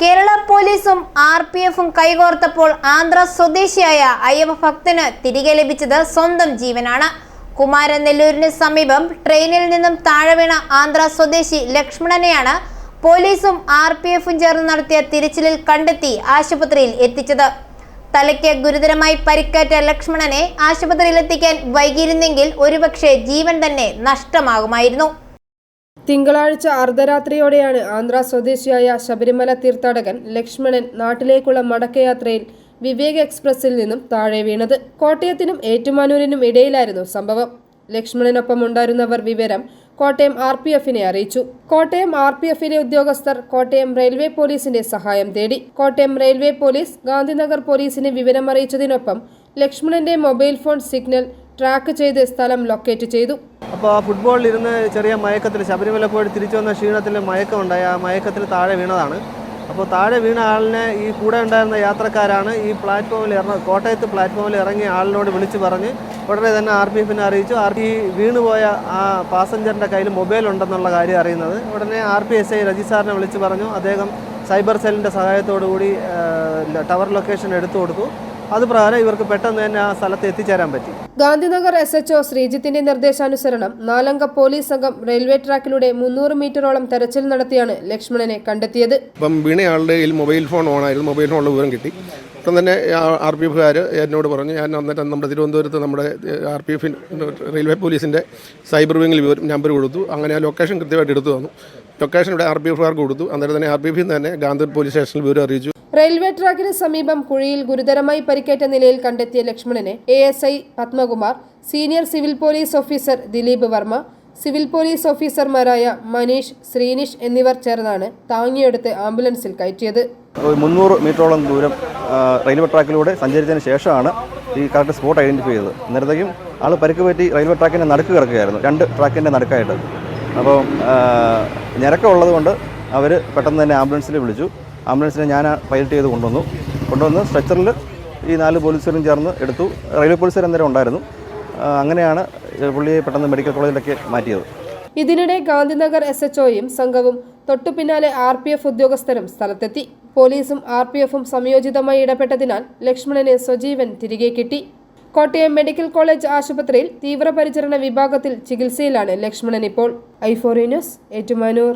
കേരള പോലീസും R P എഫും കൈകോർത്തപ്പോൾ ആന്ധ്ര സ്വദേശിയായ അയ്യപ്പ ഭക്തന് തിരികെ ലഭിച്ചത് സ്വന്തം ജീവനാണ്. കുമാരനെല്ലൂരിന് സമീപം ട്രെയിനിൽ നിന്നും താഴെ വീണ ആന്ധ്ര സ്വദേശി ലക്ഷ്മണനെയാണ് പോലീസും ആർ പി എഫും ചേർന്ന് നടത്തിയ തിരച്ചിലിൽ കണ്ടെത്തി ആശുപത്രിയിൽ എത്തിച്ചത്. തലയ്ക്ക് ഗുരുതരമായി പരിക്കേറ്റ ലക്ഷ്മണനെ ആശുപത്രിയിൽ എത്തിക്കാൻ വൈകിയിരുന്നെങ്കിൽ ഒരുപക്ഷെ ജീവൻ തന്നെ നഷ്ടമാകുമായിരുന്നു. തിങ്കളാഴ്ച അർദ്ധരാത്രിയോടെയാണ് ആന്ധ്ര സ്വദേശിയായ ശബരിമല തീർത്ഥാടകൻ ലക്ഷ്മണൻ നാട്ടിലേക്കുള്ള മടക്കയാത്രയിൽ വിവേക് എക്സ്പ്രസിൽ നിന്നും താഴെ വീണത്. കോട്ടയത്തിനും ഏറ്റുമാനൂരിനും ഇടയിലായിരുന്നു സംഭവം. ലക്ഷ്മണനൊപ്പം ഉണ്ടായിരുന്നവർ വിവരം കോട്ടയം ആർ പി എഫിനെ അറിയിച്ചു. കോട്ടയം ആർ പി എഫിലെ ഉദ്യോഗസ്ഥർ കോട്ടയം റെയിൽവേ പോലീസിന്റെ സഹായം തേടി. കോട്ടയം റെയിൽവേ പോലീസ് ഗാന്ധിനഗർ പോലീസിനെ വിവരം അറിയിച്ചതിനൊപ്പം ലക്ഷ്മണന്റെ മൊബൈൽ ഫോൺ സിഗ്നൽ ട്രാക്ക് ചെയ്ത് സ്ഥലം ലൊക്കേറ്റ് ചെയ്തു. അപ്പോൾ ആ ഫുട്ബോളിൽ ഇരുന്ന് ചെറിയ മയക്കത്തിൽ ശബരിമല പോയിട്ട് തിരിച്ചു വന്ന ക്ഷീണത്തിൽ മയക്കമുണ്ടായി. ആ മയക്കത്തിൽ താഴെ വീണതാണ്. അപ്പോൾ താഴെ വീണ ആളിനെ ഈ കൂടെ ഉണ്ടായിരുന്ന യാത്രക്കാരാണ് ഈ പ്ലാറ്റ്ഫോമിൽ ഇറങ്ങ കോട്ടയത്ത് പ്ലാറ്റ്ഫോമിൽ ഇറങ്ങിയ ആളിനോട് വിളിച്ചു പറഞ്ഞ് ഉടനെ തന്നെ ആർ പി എഫിനെ അറിയിച്ചു. ആർ പി വീണുപോയ ആ പാസഞ്ചറിന്റെ കയ്യിൽ മൊബൈൽ ഉണ്ടെന്നുള്ള കാര്യം അറിയുന്നത്. ഉടനെ R P S I Raji സാറിനെ വിളിച്ച് പറഞ്ഞു. അദ്ദേഹം സൈബർ സെല്ലിന്റെ സഹായത്തോടു കൂടി ടവർ ലൊക്കേഷൻ എടുത്തു കൊടുത്തു. അത് പ്രകാരം ഇവർക്ക് പെട്ടെന്ന് തന്നെ ആ സ്ഥലത്ത് എത്തിച്ചേരാൻ പറ്റി. ഗാന്ധിനഗർ എസ് എച്ച് ഒ ശ്രീജിത്തിന്റെ നിർദ്ദേശാനുസരണം നാലംഗ പോലീസ് സംഘം റെയിൽവേ ട്രാക്കിലൂടെ മുന്നൂറ് മീറ്ററോളം തെരച്ചിൽ നടത്തിയാണ് ലക്ഷ്മണനെ കണ്ടെത്തിയത്. ഇപ്പം വീണയാളുടെ കയ്യിൽ മൊബൈൽ ഫോൺ ഓണായിരുന്നു മൊബൈൽ ഫോണിൽ വിവരം കിട്ടി. ഇപ്പം തന്നെ ആർ പി എഫുകാർ എന്നോട് പറഞ്ഞു ഞാൻ അന്നിട്ട് നമ്മുടെ തിരുവനന്തപുരത്ത് നമ്മുടെ ആർ പി എഫിൻ റെയിൽവേ പോലീസിന്റെ സൈബർ വിങ്ങിൽ വിവരം നമ്പർ കൊടുത്തു. അങ്ങനെ ആ ലൊക്കേഷൻ കൃത്യമായിട്ട് എടുത്തു തന്നു. ലൊക്കേഷൻ ഇവിടെ ആർ പി എഫുകാർക്ക് കൊടുത്തു. അന്നേരം തന്നെ ആർ പി എഫിൽ നിന്ന് തന്നെ ഗാന്ധി പോലീസ് സ്റ്റേഷനിൽ വിവരം അറിയിച്ചു. റെയിൽവേ ട്രാക്കിന് സമീപം കുഴിയിൽ ഗുരുതരമായി പരിക്കേറ്റ നിലയിൽ കണ്ടെത്തിയ ലക്ഷ്മണനെ A S I Padmakumar senior civil police officer Dileep Varma civil police ഓഫീസർമാരായ മനീഷ് ശ്രീനിഷ് എന്നിവർ ചേർന്നാണ് താങ്ങിയെടുത്ത് ആംബുലൻസിൽ കയറ്റിയത്. മുന്നൂറ് മീറ്ററോളം ദൂരം റെയിൽവേ ട്രാക്കിലൂടെ സഞ്ചരിച്ചതിന് ശേഷമാണ് ഈ കറക്റ്റ് സ്പോട്ട് ഐഡന്റിഫൈ ചെയ്തത്. അന്നേരത്തേക്കും ആൾ പരിക്ക് പറ്റി റെയിൽവേ ട്രാക്കിന്റെ നടുക്ക് കിടക്കുകയായിരുന്നു രണ്ട് ട്രാക്കിന്റെ നടുക്കായിട്ട്. അപ്പോൾ ഞരക്കമുള്ളത് കൊണ്ട് അവർ പെട്ടെന്ന് തന്നെ ആംബുലൻസിൽ വിളിച്ചു. ആംബുലൻസിനെ ഞാൻ പൈലറ്റ് ചെയ്ത് കൊണ്ടുവന്നു. കൊണ്ടുവന്ന് സ്ട്രെച്ചറിൽ ഈ നാല് പോലീസുകാരും ചേർന്ന് എടുത്തു. റെയിൽവേ പോലീസുകാർ അന്നേരം ഉണ്ടായിരുന്നു. അങ്ങനെയാണ് പുള്ളിയെ പെട്ടെന്ന് മെഡിക്കൽ കോളേജിലേക്ക് മാറ്റിയത്. ഇതിനിടെ ഗാന്ധിനഗർ എസ് എച്ച് ഒയും സംഘവും തൊട്ടു പിന്നാലെ ആർ പി എഫ് ഉദ്യോഗസ്ഥരും സ്ഥലത്തെത്തി. പോലീസും ആർ പി എഫും സംയോജിതമായി ഇടപെട്ടതിനാൽ ലക്ഷ്മണനെ സ്വജീവൻ തിരികെ കിട്ടി. കോട്ടയം മെഡിക്കൽ കോളേജ് ആശുപത്രിയിൽ തീവ്രപരിചരണ വിഭാഗത്തിൽ ചികിത്സയിലാണ് ലക്ഷ്മണൻ ഇപ്പോൾ. ഐഫോറി ന്യൂസ് ഏറ്റുമാനൂർ.